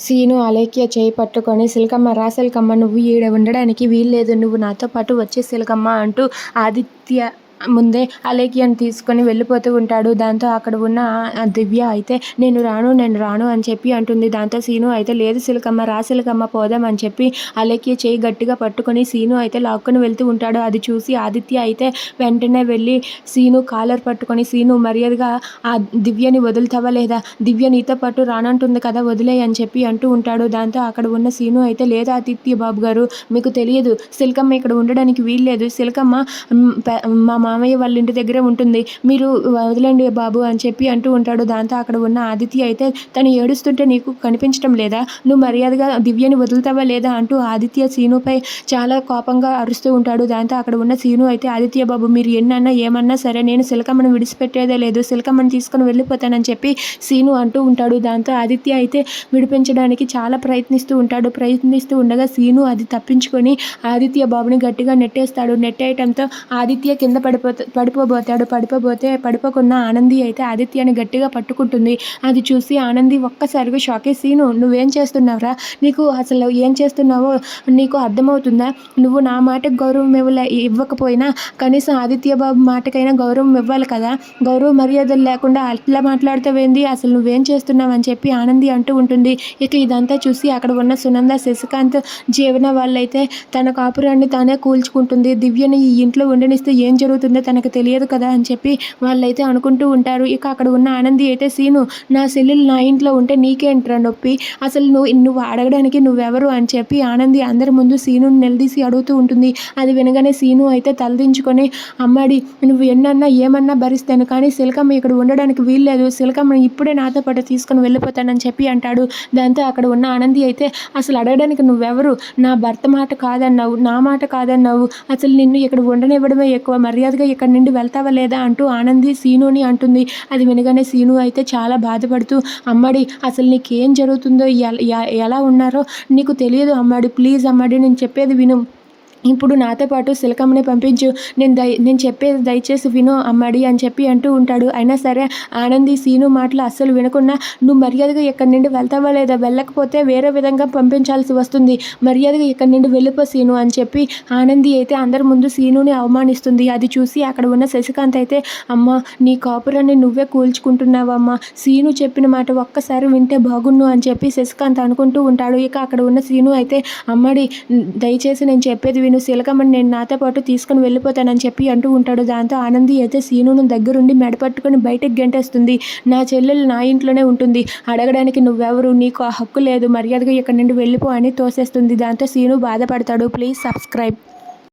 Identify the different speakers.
Speaker 1: Scene Alekhya చేయి పట్టుకొని సిలకమ్మ రా సిలకమ్మ నువ్వు ఈడ ఉండడానికి వీల్లేదు నువ్వు నాతో పాటు వచ్చే సిలకమ్మ అంటూ ఆదిత్య ముందే అలేఖ్యను తీసుకొని వెళ్ళిపోతూ ఉంటాడు. దాంతో అక్కడ ఉన్న ఆ దివ్య అయితే నేను రాను నేను రాను అని చెప్పి అంటుంది. దాంతో సీను అయితే లేదు సిలకమ్మ రా సిలకమ్మ పోదాం అని చెప్పి అలేఖ్య చేయి గట్టిగా పట్టుకొని సీను అయితే లాక్కొని వెళ్తూ ఉంటాడు. అది చూసి ఆదిత్య అయితే వెంటనే వెళ్ళి సీను కాలర్ పట్టుకొని సీను మర్యాదగా ఆ దివ్యని వదులుతావా లేదా? దివ్య నీతో పాటు రానంటుంది కదా వదిలేయ్ అని చెప్పి అంటూ ఉంటాడు. దాంతో అక్కడ ఉన్న సీను అయితే లేదా ఆదిత్య బాబు గారు మీకు తెలియదు. సిలకమ్మ ఇక్కడ ఉండడానికి వీల్లేదు. సిలకమ్మ మా మామయ్య వాళ్ళ ఇంటి దగ్గరే ఉంటుంది. మీరు వదిలేండి బాబు అని చెప్పి అంటూ ఉంటాడు. దాంతో అక్కడ ఉన్న ఆదిత్య అయితే తను ఏడుస్తుంటే నీకు కనిపించడం లేదా? నువ్వు మర్యాదగా దివ్యని వదులుతావా లేదా? అంటూ ఆదిత్య సీనుపై చాలా కోపంగా అరుస్తూ ఉంటాడు. దాంతో అక్కడ ఉన్న సీను అయితే ఆదిత్య బాబు మీరు ఎన్నన్నా ఏమన్నా సరే నేను సిలకమ్మను విడిచిపెట్టేదే లేదు. సిలకమ్మని తీసుకొని వెళ్ళిపోతానని చెప్పి సీను అంటూ ఉంటాడు. దాంతో ఆదిత్య అయితే విడిపించడానికి చాలా ప్రయత్నిస్తూ ఉంటాడు. ప్రయత్నిస్తూ ఉండగా సీను అది తప్పించుకొని ఆదిత్య బాబుని గట్టిగా నెట్టేస్తాడు. నెట్టేయటంతో ఆదిత్య కింద పడిపోతే పడిపోబోతాడు పడిపోబోతే పడిపోకున్న ఆనంది అయితే ఆదిత్యని గట్టిగా పట్టుకుంటుంది. అది చూసి ఆనంది ఒక్కసారిగా షాక్ సీను నువ్వేం చేస్తున్నావురా? నీకు అసలు ఏం చేస్తున్నావో నీకు అర్థమవుతుందా? నువ్వు నా మాటకు గౌరవం ఇవ్వలే ఇవ్వకపోయినా కనీసం ఆదిత్య బాబు మాటకైనా గౌరవం ఇవ్వాలి కదా? గౌరవ మర్యాదలు లేకుండా అట్లా మాట్లాడుతావేంది? అసలు నువ్వేం చేస్తున్నావు అని చెప్పి ఆనంది అంటూ ఉంటుంది. ఇక ఇదంతా చూసి అక్కడ ఉన్న సునంద శశికాంత్ జీవన వాళ్ళైతే తన కాపురాన్ని తానే కూల్చుకుంటుంది. దివ్యని ఈ ఇంట్లో ఉండనిస్తే ఏం జరుగుతుంది? తనకు తెలియదు కదా అని చెప్పి వాళ్ళైతే అనుకుంటూ ఉంటారు. ఇక అక్కడ ఉన్న ఆనంది అయితే సీను నా సెల్లులు నా ఇంట్లో ఉంటే నీకేంట్రా నొప్పి? అసలు నువ్వు నువ్వు అడగడానికి నువ్వెవరు అని చెప్పి ఆనంది అందరి ముందు సీనుని నిలదీసి అడుగుతూ ఉంటుంది. అది వినగానే సీను అయితే తలదించుకొని అమ్మాడి నువ్వు ఎన్నన్నా ఏమన్నా భరిస్తాను కానీ సిలకమ్మ ఇక్కడ ఉండడానికి వీల్లేదు సిలకమ్మని ఇప్పుడే నాతో పాటు తీసుకొని వెళ్ళిపోతానని చెప్పి అంటాడు. దాంతో అక్కడ ఉన్న ఆనంది అయితే అసలు అడగడానికి నువ్వెవరు? నా భర్త మాట కాదన్నావు నా మాట కాదన్నావు. అసలు నిన్ను ఇక్కడ ఉండనివ్వడమే ఎక్కువ మర్యాద మర్యాదగా ఇక్కడ నుండి వెళ్తావా లేదా అంటూ ఆనంది సీనుని అంటుంది. అది వినగానే సీను అయితే చాలా బాధపడుతూ అమ్మడి అసలు నీకేం జరుగుతుందో ఎలా ఉన్నారో నీకు తెలియదు అమ్మడి. ప్లీజ్ అమ్మాడి నేను చెప్పేది విను. ఇప్పుడు నాతో పాటు సిలకమ్మని పంపించు. నేను దయ నేను చెప్పేది దయచేసి విను అమ్మాడి అని చెప్పి అంటూ ఉంటాడు. అయినా సరే ఆనంది సీను మాటలు అస్సలు వినకుండా నువ్వు మర్యాదగా ఎక్కడి నుండి వెళ్తావా లేదా? వెళ్ళకపోతే వేరే విధంగా పంపించాల్సి వస్తుంది. మర్యాదగా ఇక్కడి నుండి వెళ్ళిపో సీను అని చెప్పి ఆనంది అయితే అందరి ముందు సీనుని అవమానిస్తుంది. అది చూసి అక్కడ ఉన్న శశికాంత్ అయితే అమ్మ నీ కాపురాన్ని నువ్వే కూల్చుకుంటున్నావమ్మా. సీను చెప్పిన మాట ఒక్కసారి వింటే బాగున్ను అని చెప్పి శశికాంత్ అనుకుంటూ ఉంటాడు. ఇక అక్కడ ఉన్న సీను అయితే అమ్మడి దయచేసి నేను చెప్పేది విను శిలకమ్మని నేను నాతో పాటు తీసుకుని వెళ్ళిపోతానని చెప్పి అంటూ ఉంటాడు. దాంతో ఆనంది అయితే సీనును దగ్గరుండి మెడపట్టుకుని బయటకు గెంటేస్తుంది. నా చెల్లెలు నా ఇంట్లోనే ఉంటుంది. అడగడానికి నువ్వెవరు? నీకు ఆ హక్కు లేదు. మర్యాదగా ఇక్కడ నుండి వెళ్ళిపో అని తోసేస్తుంది. దాంతో సీను బాధపడతాడు. Please subscribe.